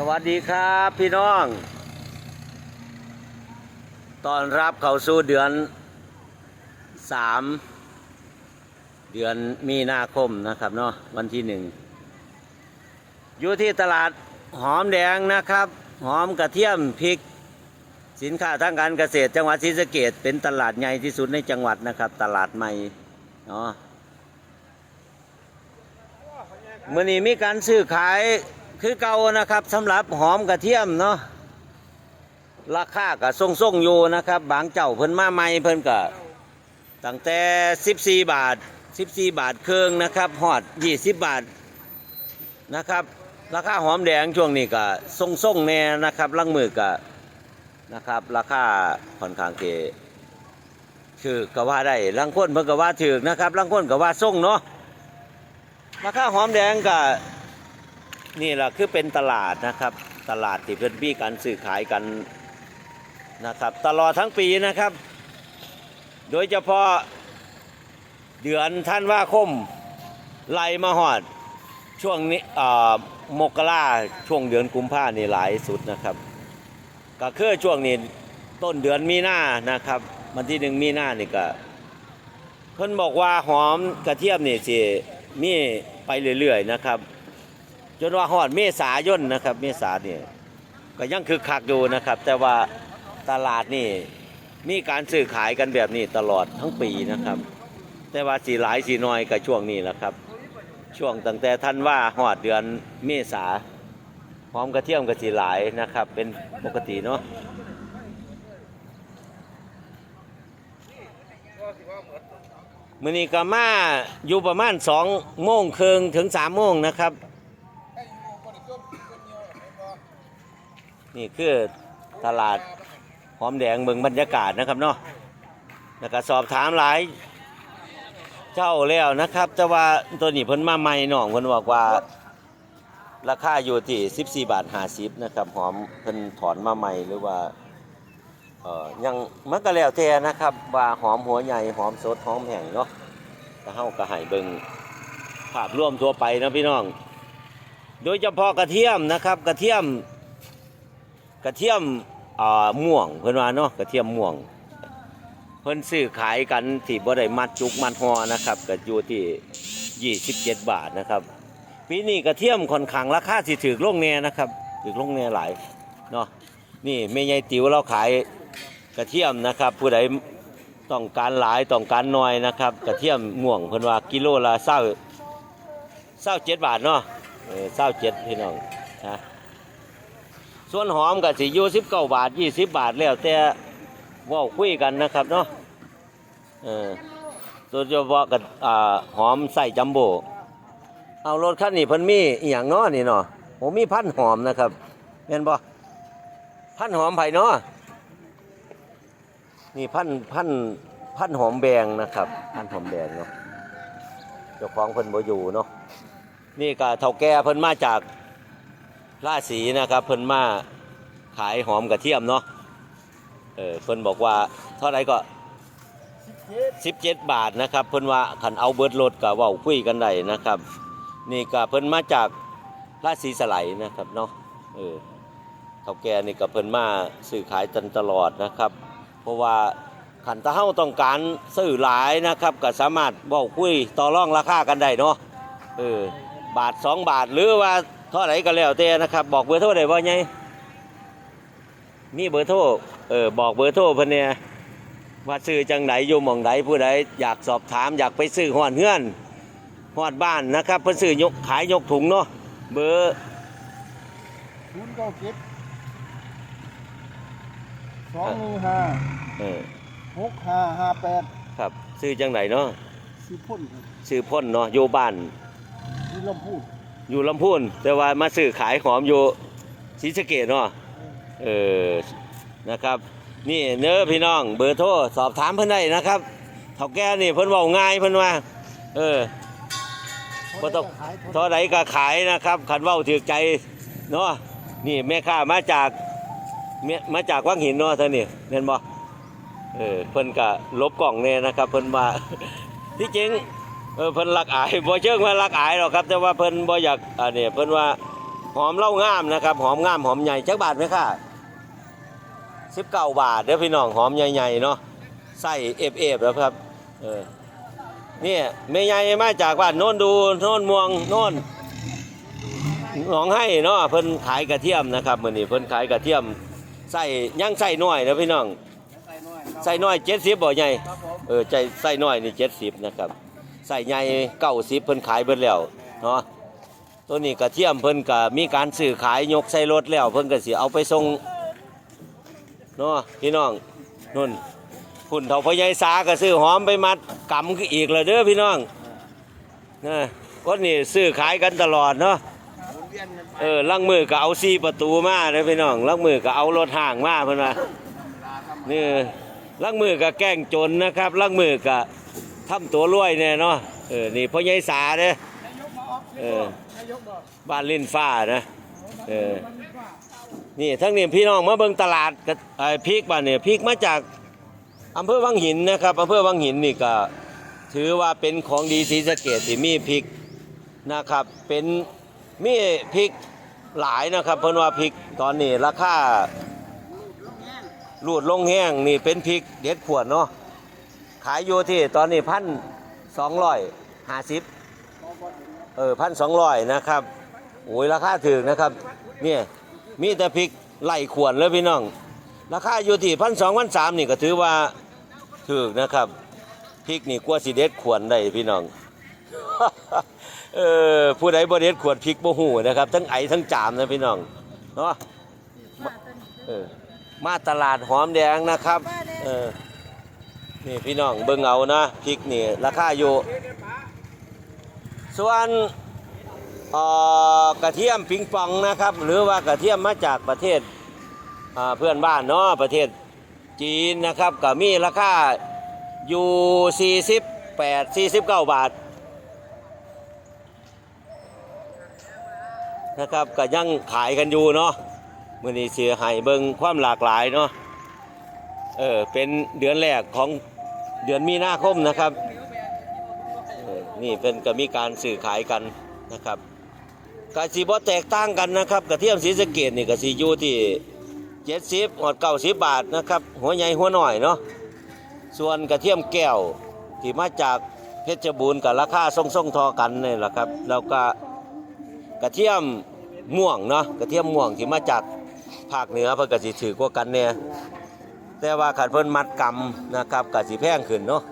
สวัสดีครับพี่น้องตอนรับเข้าสู่เดือนสามเดือนมีนาคมนะครับเนาะวันที่หนึ่งอยู่ที่ตลาดหอมแดงนะครับ หอมกระเทียมพริก สินค้าทางการเกษตรจังหวัดศรีสะเกดเป็นตลาดใหญ่ที่สุดในจังหวัดนะครับ ตลาดใหม่เนาะเมื่อนี้มีการซื้อขาย คือเก่านะครับสำหรับหอมกระเทียมเนาะราคาก็ทรงๆอยู่นะครับ บางเจ้าเพิ่นมาใหม่เพิ่นก็ตั้งแต่ 14 บาท 14 บาทครึ่งนะครับฮอด 20 บาทนะครับ ราคาหอมแดงช่วงนี้ก็ทรงๆแน่นะครับลังมือก็นะครับ ราคาค่อนข้างเกคือก็ว่าได้ลังคนเพิ่นก็ว่าถึกนะครับลังคนก็ว่าทรงเนาะราคาหอมแดงก็ นี่แหละคือเป็นตลาดนะครับ ตลาดที่เพื่อนพี่กันซื้อขายกันนะครับ ตลอดทั้งปีนะครับ โดยเฉพาะเดือนท่านว่าคมไล่มาหอดช่วงนี้มกราช่วงเดือนกุมภานี่หลายสุดนะครับ ก็คือช่วงนี้ต้นเดือนมีนานะครับวันที่หนึ่งมีนานี่ก็เพิ่นบอกว่าหอมกระเทียมนี่สิมีไปเรื่อยๆนะครับ จนว่าฮอดเมษายนนะครับ เมษาเนี่ยก็ยังคือคักอยู่นะครับ แต่ว่าตลาดนี่มีการซื้อขายกันแบบนี้ตลอดทั้งปีนะครับ แต่ว่าสีหลายสีน้อยก็ช่วงนี้แหละครับ ช่วงตั้งแต่ท่านว่าฮอดเดือนเมษาพร้อมกระเทียมกับสีหลายนะครับ เป็นปกติเนาะมื้อนี้ก็มาอยู่ประมาณ2โมงครึ่งถึง3โมงนะครับ นี่คือตลาดหอมแดงเมืองบรรยากาศนะครับเนาะแล้วก็สอบถามหลายเจ้าแล้วนะครับแต่ว่าตัวนี้เพิ่นมาใหม่น้องเพิ่นบอกว่าราคาอยู่ที่14บาท50นะครับหอมเพิ่นถอนมาใหม่หรือว่าเอ่อยังมันก็แล้วแต่นะครับว่าหอมหัวใหญ่หอมสดหอมแห้งเนาะก็เฮาก็ให้เบิ่งภาพรวมทั่วไปนะพี่น้อง โดยเฉพาะกระเทียมนะครับกระเทียม กระเทียมอ่าม่วงเพิ่นว่าเนาะกระเทียมม่วง เพิ่นซื้อขายกันที่บ่ได้มัดจุกมัดหอนะครับก็อยู่ที่27 บาทนะครับปีนี้กระเทียมค่อนข้างราคาสิถูกลงแน่นะครับถูกลงแน่หลายเนาะนี่แม่ใหญ่ติ๋วเราขายกระเทียมนะครับ ผู้ใดต้องการหลายต้องการน้อยนะครับ กระเทียมม่วงเพิ่นว่ากิโลละเศร้าเศร้าเจ็ดบาทเนาะเออเศร้าเจ็ดพี่น้องนะ ส่วนหอมก็สิอยู่สิบเก้าบาทยี่สิบบาทแล้วแต่ว่าคุยกันนะครับเนาะเออโดยเฉพาะกับอ่าหอมใส่จัมโบ้เอารถคันนี้เพิ่นมีอหย่างเนาะนี่เนาะผมมีพันหอมนะครับเห็นบ่พันหอมไผ่เนาะนี่พันพันพันหอมแบงนะครับ พันหอมแดงเนาะเจ้าของเพิ่นบ่อยู่เนาะนี่ก็เฒ่าแก่เพิ่นมาจาก ราศีนะครับเพิ่นมาขายหอมกระเทียมเนาะเออเพิ่นบอกว่าเท่าไรก็ 17 บาทนะครับ เพิ่นว่าขันเอาเบิดรถก็เว้าคุยกันได้นะครับ นี่ก็เพิ่นมาจากราศีสไลนะครับเนาะเออเฒ่าแก่นี่ก็เพิ่นมาซื้อขายตันตลอดนะครับ เพราะว่าขันตะเฮาต้องการซื้อหลายนะครับก็สามารถเว้าคุยต่อรองราคากันได้เนาะเออบาทสองบาทหรือว่า ท่าไหร่ก็แล้วแต่นะครับ บอกเบอร์โทรได้บ่ไงมีเบอร์โทรเออบอกเบอร์โทรเพิ่นเนี่ยว่าซื้อจังไหนอยู่หม่องไหนผู้ใดอยากสอบถามอยากไปซื้อฮอดเฮือนฮอดบ้านนะครับเพิ่นซื้อยกขายยกถุงเนาะเบอร์ศูนย์เก้าเจ็ดสองหนึ่งห้าเออหกห้าห้าแปดครับซื้อจังไหนเนาะสิบพ่นครับซื้อพ่นเนาะอยู่บ้านที่ลำพูด อยู่ลำพูนแต่ว่ามาซื้อขายหอมอยู่ศรีสะเกษเนาะเออนะครับ นี่เนื้อพี่น้องเบอร์โทรสอบถามเพิ่นได้นะครับเฒ่าแก่นี่เพิ่นเว้าง่ายเพิ่นว่า เออบ่ต้องเท่าไหร่ก็ขายนะครับขันเว้าถือใจเนาะนี่แม่ค้ามาจากมมาจากวังหินเนาะท่านนี่เห็นบ่เออเพิ่นก็ลบกล่องเนี่ยนะครับ เพิ่นว่าที่จริง เออเพิ่นรักอายบ่เชิงว่ารักอายหรอกครับ แต่ว่าเพิ่นบ่อยากอันนี้เพิ่นว่าหอมเล่างามนะครับ หอมงามหอมใหญ่จักบาทไหมค่ะสิบเก้าบาทเด้อพี่น้องหอมใหญ่ๆเนาะใส่เอฟเอฟแล้วครับเออเนี่ยแม่ใหญ่มาจากบ้านโน่นดูโน่นม่วงโน่นหนองให้เนาะเพิ่นขายกระเทียมนะครับมื้อนี้เพิ่นขายกระเทียมใส่ย่างใส่น้อยนะพี่น้องใส่น้อยครับใส่น้อย70บ่ใหญ่เออใจใส่น้อยนี่70นะครับ ใส่ใหญ่90เพิ่นขายเบิดแล้วเนาะตัวนี้กระเทียมเพิ่นก็มีการซื้อขายยกใส่รถแล้ว เพิ่นก็สิเอาไปส่งเนาะพี่น้องนุ่นพุ่นเฒ่าพ่อใหญ่สาก็ซื้อหอมไปมัดกำออีกล้วเด้อพี่น้องนะคนนี้ซื้อขายกันตลอดเนาะเออลังมือก็เอาซีประตูมาเด้อพี่น้องลังมือก็เอารถห่างมาเพิ่นว่านี่ลังมือก็แกล้งจนนะครับลังมือก็ ทำตัวรวยแน่เนาะเออนี่พ่อใหญ่สาเด้อนายเออบ้านลิ้นฟ้านะเออนี่ทั้งนี้พี่น้องมาเบิ่งตลาดกับไอ้พริกบ้านเนี่ยพริกมาจากอำเภอวังหินนะครับอำเภอวังหินนี่ก็ถือว่าเป็นของดีศรีสะเกษที่มีพริกนะครับเป็นมีพริกหลายนะครับเพิ่นว่าพริกตอนนี้ราคารูดลงแห้งนี่เป็นพริกเด็ดขวดเนาะ ขายอยู่ที่ตอนนี้พันสองร้อยห้าสิบเออพันสองร้อยนะครับโอ้ยราคาถึงนะครับเนี่ยมีแต่พริกไหลขวดเลยพี่น้อง ราคาอยู่ที่พันสองพันสามนี่ก็ถือว่าถึกนะครับพริกนี่กลัวสิเด็ดขวดได้พี่น้องเออผู้ใดบ่เด็ดขวดพริกบ่หูนะครับ ทั้งไอทั้งจามนะพี่น้องเนาะเออมาตลาดหอมแดงนะครับเออ นี่พี่น้องเบิ่งเอานะพริกนี่ราคาอยู่ ส่วนกระเทียมปิงปองนะครับ หรือว่ากระเทียมมาจากประเทศเพื่อนบ้านเนาะประเทศจีนนะครับก็มีราคาอยู่ 48 49 บาทนะครับก็ยังขายกันอยู่เนาะมื่อนี้เสียหายเบิงความหลากหลายเนาะเออเป็นเดือนแรกของ เดือนมีนาคมนะครับนี่เป็นก็มีการสื่อขายกันนะครับกะสีบ่แตกต่างกันนะครับกระเทียมสีสเกดนี่กะสีอยู่ที่เจ็ดสิบหอดเก้าสิบบาทนะครับหัวใหญ่หัวหน่อยเนาะส่วนกระเทียมแก้วที่มาจากเพชรบูรณ์กับราคาส่งส่งทอกันนี่แหละครับแล้วก็กระเทียมม่วงเนาะกระเทียมม่วงที่มาจากภาคเหนือเพิ่นก็สิถือกว่ากันเนี่ย แต่ว่าขันเพิ่นมัดกำนะครับก็สิแพงขึ้นเนาะ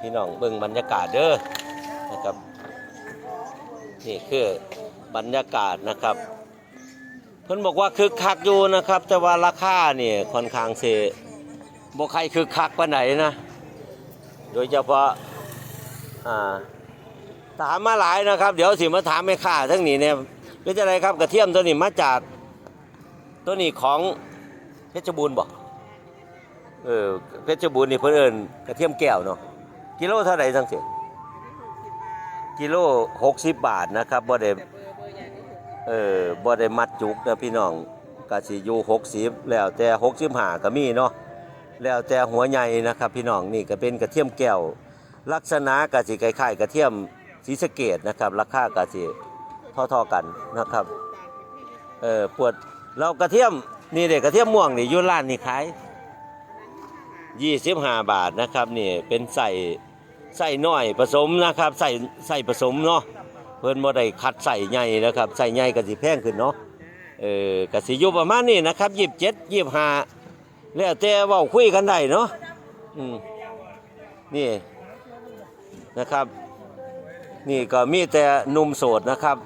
พี่น้องเบิ่งบรรยากาศเด้อนะครับนี่คือบรรยากาศนะครับ เพิ่นบอกว่าคึกคักอยู่นะครับ แต่ว่าราคาเนี่ยค่อนข้างเสิบ่ใครคึกคักปานไหนนะ โดยเฉพาะอ่าถามมาหลายนะครับ เดี๋ยวสิมาถามแม่ค้าทั้งนี้เนี่ยเป็นจังไดครับกระเทียมตัวนี้มาจากตัวนี้ของเพชรบูรณ์บ่ เออเพชรบูรณ์นี่เพิ่นเอิ้นกระเทียมแก้วเนาะกิโลเท่าไหร่จังสิกิโล60 บาทนะครับบ่ได้เออบ่ได้มัดจุกนะพี่น้องก็สิอยู่60 แล้วแต่65ก็มีเนาะแล้วแต่หัวใหญ่นะครับพี่น้องนี่ก็เป็นกระเทียมแก้ว ลักษณะก็สิคล้ายๆกระเทียมศรีสะเกดนะครับราคาก็สิเท่าๆกันนะครับเออปวดเรากระเทียมนี่เด็กกระเทียมม่วงนี่อยุ่ร้านนี่ขาย 25 บาทนะครับนี่เป็นใส่ใส่น้อยผสมนะครับใส่ใส่ผสมเนาะเพิ่นบ่ได้คัดใส่ใหญ่นะครับใส่ใหญ่ก็สิแพงขึ้นเนาะเออก็สิอยู่ประมาณนี้นะครับ27 25แล้วแต่เว้าคุยกันได้เนาะอืมนี่นะครับ นี่ก็มีแต่หนุ่มโสดนะครับ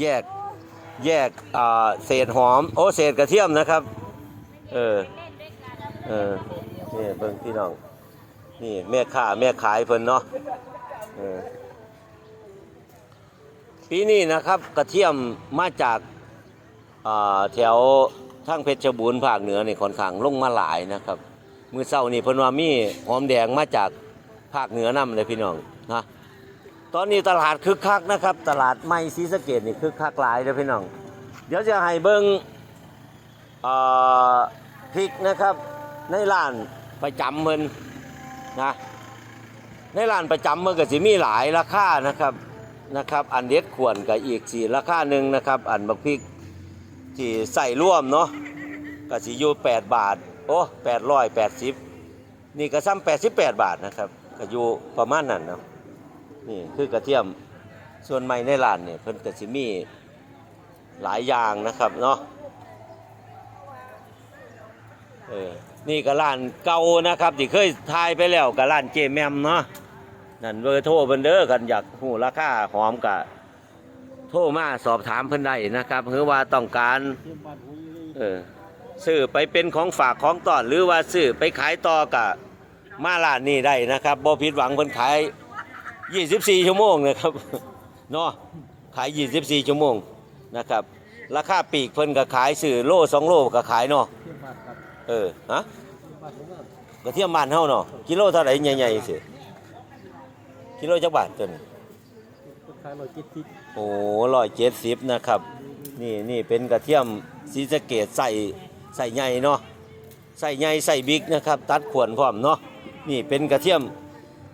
แยกแยกอ่าเศษหอม โอ้เศษกระเทียมนะครับ เออ เออ นี่เบิ่งพี่น้อง นี่แม่ค้าแม่ขายเพิ่นเนาะปีนี้นะครับกระเทียมมาจากแถวทางเพชรบูรณ์ภาคเหนือนี่ค่อนข้างลงมาหลายนะครับมือเช้านี่เพิ่นว่ามีหอมแดงมาจากภาคเหนือนำเลยพี่น้องนะตอนนี้ตลาดคึกคักนะครับ ตลาดไม้ศรีสะเกดนี่คึกคักหลายเลยพี่น้อง เดี๋ยวจะให้เบิ้งพริกนะครับในร้าน ประจำเพิ่นนะในร้านประจำมันก็สิมีหลายราคานะครับนะครับ อันเด็ดขวนกับอีกสี่ราคาหนึ่งนะครับ อันบักพริกที่ใส่ร่วมเนาะก็สิอยู่8บาทโอ้880นี่ก็ซ้ำ88บแปดบาทนะครับก็อยู่ประมาณนั้นเนาะนี่คือกระเทียมส่วนใหม่ในร้านเนี่ยเพิ่นก็สิมีหลายอย่างนะครับเนาะเออ นี่ก็ร้านเก่านะครับที่เคยทายไปแล้วก็ร้านเจแมมเนาะนั่นเบอร์โทรเพิ่นเด้อกันอยากหูราคาหอมกะโทรมาสอบถามเพิ่นได้นะครับหรือว่าต้องการเออซื้อไปเป็นของฝากของต้อหรือว่าซื้อไปขายต่อกะมาร้านนี้ได้นะครับบ่ผิดหวังเพิ่นขาย 24 ชั่วโมงนะครับเนาะขาย 24 ชั่วโมงนะครับราคาปีกเพิ่นก็ขายซื้อโล2โลก็ขายเนาะ เทียมบ้านครับเออฮะเทียมบ้านผมว่ากระเทียมบ้านเฮาเนาะกิโลเท่าไหร่ใหญ่ๆสิกิโลจักบาทตัวนี้ต้นขายร้อยเจ็ดสิบโอ้ร้อยเจ็ดสิบนะครับ นี่นี่เป็นกระเทียมสีสะเกตใส่ใส่ใหญ่เนาะใส่ใหญ่ใส่บิ๊กนะครับ ตัดขวนพร้อมเนาะนี่เป็นกระเทียม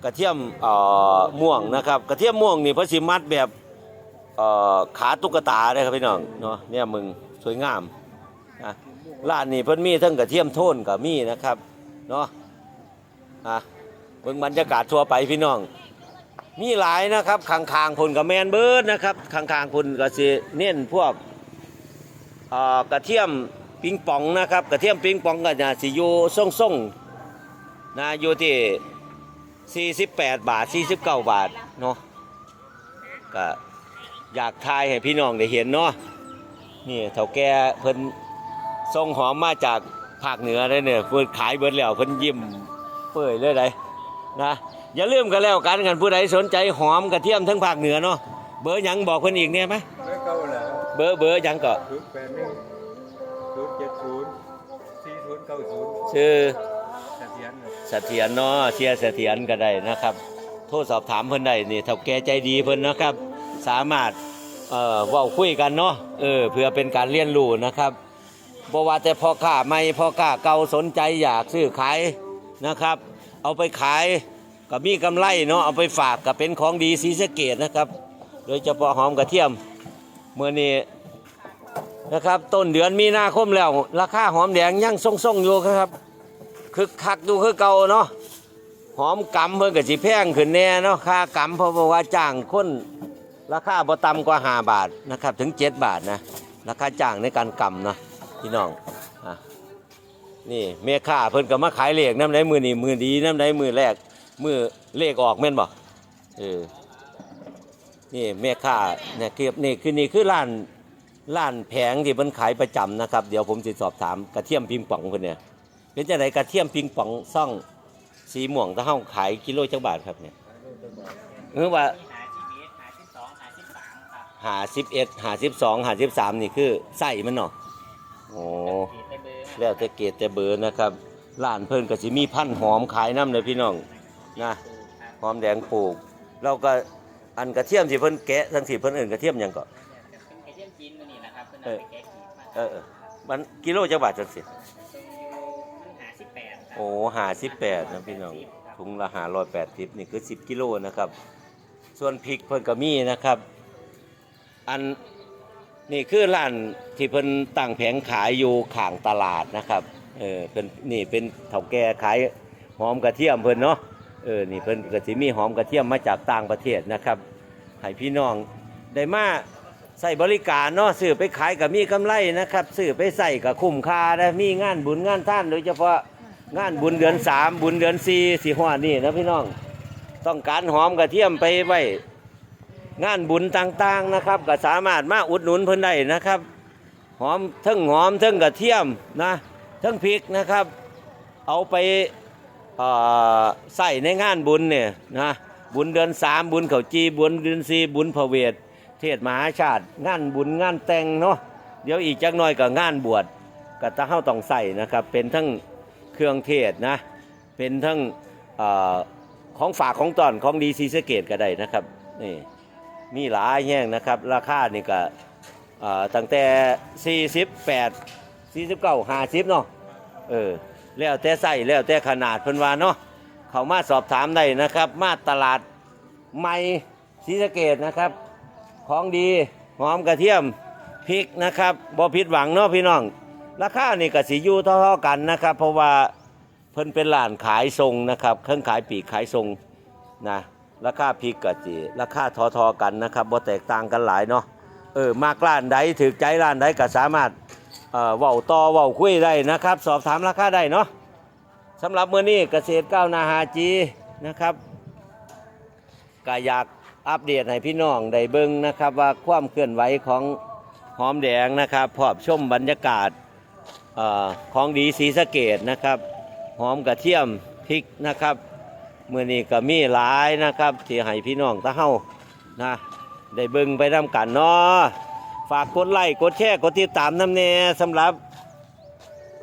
กระเทียมเอ่อม่วงนะครับ กระเทียมม่วงนี่เพระสิมัดแบบเอ่อขาตุ๊กตาเลยครับพี่น้องเนาะเนี่ยมึงสวยงามนะ ร้านนี้เพิ่นมีทั้งกระเทียมโทนกับมีนะครับเนาะอะเบิ่งบรรยากาศทั่วไปพี่น้อง มีหลายนะครับข้างๆพุ่นกับแมนเบิร์ดนะครับข้างๆพุ่นก็สิเน้นพวกอ่อกระเทียมปิงปองนะครับ กระเทียมปิงปองก็จะสิอยู่ส่งๆนะอยู่ที่48 บาท 49 บาทเนาะก็อยากทายให้พี่น้องได้เห็นเนาะนี่เฒ่าแก่เพิ่น ส่งหอมมาจากภาคเหนือเลยเนี่ยเพิ่นขายเบิดแล้วเพิ่นยิ้มเปื่อยเลยได้นะอย่าลืมกันแล้วกันกันผู้ใดสนใจหอมกระเทียมทั้งภาคเหนือเนาะเบอร์หยังบอกเพิ่นอีกเนี่ยไหมไม่เก่าแล้วเบอร์เบอร์หยังก็ศูนย์แปดหนึ่งศูนย์เจ็ดศูนย์สี่ศูนย์เก้าศูนย์ชื่อเสถียรครับเสถียรเนาะเชียร์เสถียรก็ได้นะครับ โทรสอบถามเพิ่นได้นี่ถ้าแกใจดีเพิ่นนะครับ สามารถเอ่อเว้าคุยกันเนาะเออเพื่อเป็นการเรียนรู้นะครับ บ่ว่าแต่พ่อค้าใหม่พ่อค้าเก่าสนใจอยากซื้อขายนะครับ เอาไปขายก็มีกำไรเนาะเอาไปฝากก็เป็นของดีศรีสเกดนะครับ โดยเฉพาะหอมกระเทียมเมื่อนี้นะครับต้นเดือนมีนาคมแล้วราคาหอมแดงยังทรงๆอยู่ครับคึกคักอยู่คือเก่าเนาะหอมกำเพิ่นก็สิแพงขึ้นแน่เนาะค่ากำเพราะว่าจ้างคนราคาบ่ต่ำกว่า 5 บาทนะครับถึง 7 บาทนะราคาจ้างในการกำเนาะ พี่น้องอะนี่เมค่าเพิ่นก็มาขายเลขน้ำใดมือนี่มือดีน้ำใดมือแรกมือเลขออกแม่นบ่เออนี่แม่ค้าเนี่ยคือนี่คือนี่คือร้านร้านแผงที่เพิ่นขายประจำนะครับ เดี๋ยวผมจะสอบถามกระเทียมปิงปองเพิ่นเนี่ยเป็นจังไดกระเทียมปิงปองซ่องสีม่วงถ้าเฮาขายกิโลจักบาทครับเนี่ยเออว่าหาสิบเอ็ดหาสิบสองหาสิบสามนี่คือไส้มันเนาะ โอ้แล้วแต่เกรดแต่เบอร์นะครับร้านเพิ่นก็สิมีพันธุ์หอมขายน้ำเลยพี่น้องนะหอมแดงปลูก เราก็อันกระเทียมสิเพิ่นแกะทั้งสิเพิ่นเอื่นกระเทียมหยังก็เป็นไข่เทียมจีนตัวนี้นะครับเพิ่นเอเอาอไปแกะขีดมาเออเออมันกิโลจักบาทจังสิมันหาสิบแปดครับโอ้หาสิบแปดนะพี่น้องถุงละหาร้อยแปดสิบนี่คือสิบกิโลนะครับ ส่วนพริกเพิ่นก็มีนะครับ อัน นี่คือร้านที่เพิ่นตั้งแผงขายอยู่ข้างตลาดนะครับ เออเป็นนี่เป็นเถาแก่ขายหอมกระเทียมเพิ่นเนาะ เออ นี่เพิ่นก็สิมีหอมกระเทียมมาจากต่างประเทศนะครับให้พี่น้องได้มาใส่บริการเนาะซื้อไปขายก็มีกำไรนะครับซื้อไปใส่ก็คุ้มค่านะมีงานบุญงานท่าน โดยเฉพาะงานบุญเดือนสามบุญเดือนสี่สี่หัวนี่นะพี่น้อง ต้องการหอมกระเทียมไปไว้ งานบุญต่างๆนะครับก็สามารถมาอุดหนุนเพิ่นได้นะครับ หอมทั้งหอมทั้งกระเทียมนะทั้งพริกนะครับ เอาไปใส่ในงานบุญเนี่ยนะบุญเดือนสามบุญเขาจีบุญเดือนสี่บุญพระเวทเทศมหาชาติ งานบุญงานแต่งเนาะเดี๋ยวอีกจักหน่อยก็งานบวชก็ตะเฮาต้องใส่นะครับ เป็นทั้งเครื่องเทศนะเป็นทั้งอของฝากของตอนของดีซีสเกตก็ได้นะครับนี่ มีหลายแห้งนะครับ ราคานี่ก็ตั้งแต่ 48 49 50เนาะเออแล้วแต่ไส้แล้วแต่ขนาดเพิ่นว่าเนาะเขามาสอบถามได้นะครับ มาตลาดใหม่ศรีสะเกดนะครับ ของดีหอมกระเทียมพริกนะครับบ่ผิดหวังเนาะพี่น้อง ราคานี่ก็สิอยู่เท่าๆกันนะครับ เพราะว่าเพิ่นเป็นร้านขายทรงนะครับ เครื่องขายปีกขายทรงนะ ราคาพริกก็สิราคาทอๆกันนะครับบ่แตกต่างกันหลายเนาะเออมากร้านใดถือใจร้านใดก็สามารถเอ่อเว้าต่อเว้าคุยได้นะครับ สอบถามราคาได้เนาะสำหรับมื้อนี้เกษตรก้าวนาหาจีนะครับก็อยากอัปเดตให้พี่น้องได้เบิ่งนะครับ ว่าความเคลื่อนไหวของหอมแดงนะครับพร้อมชมบรรยากาศเออของดีสีสะเกดนะครับ หอมกระเทียมพริกนะครับ มื่อนี้ก็มีหลายนะครับ ที่ให้พี่น้องตะเฮานะได้เบิ่งไปนำกันเนาะฝากกดไลค์กดแชร์กดติดตามน้ำแน่สำหรับ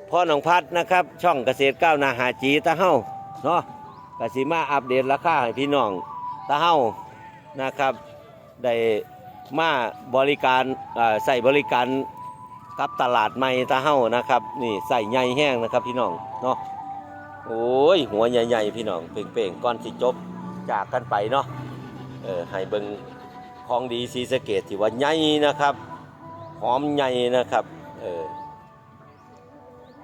พ่อหนองพัดนะครับ ช่องเกษตรก้าวนาหาจีตะเฮาเนาะกสิมาอัปเดตราคาให้พี่น้องตะเฮานะครับได้มาบริการใส่บริการกับตลาดใหม่ตาเฮานะครับ นี่ใส่ใหญ่แห้งนะครับพี่น้องเนาะ โอ้ย หัวใหญ่ๆพี่น้องเป่งๆก้อนสิจบจากกันไปเนาะเออให้เบิงของดีสีสะเกตที่ว่าใหญ่นะครับหอมใหญ่นะครับเออ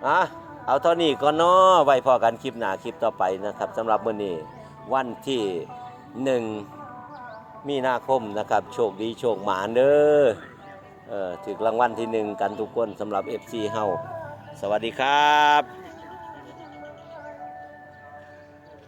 อะเอาเท่านี้ก็เนาะไว้พอกันคลิปหน้าคลิปต่อไปนะครับสำหรับมื้อนี้วันที่หนึ่งมีนาคมนะครับ โชคดีโชคหมานเด้อเออถึกรางวัลที่หนึ่งกันทุกคนสำหรับ FC เฮาสวัสดีครับ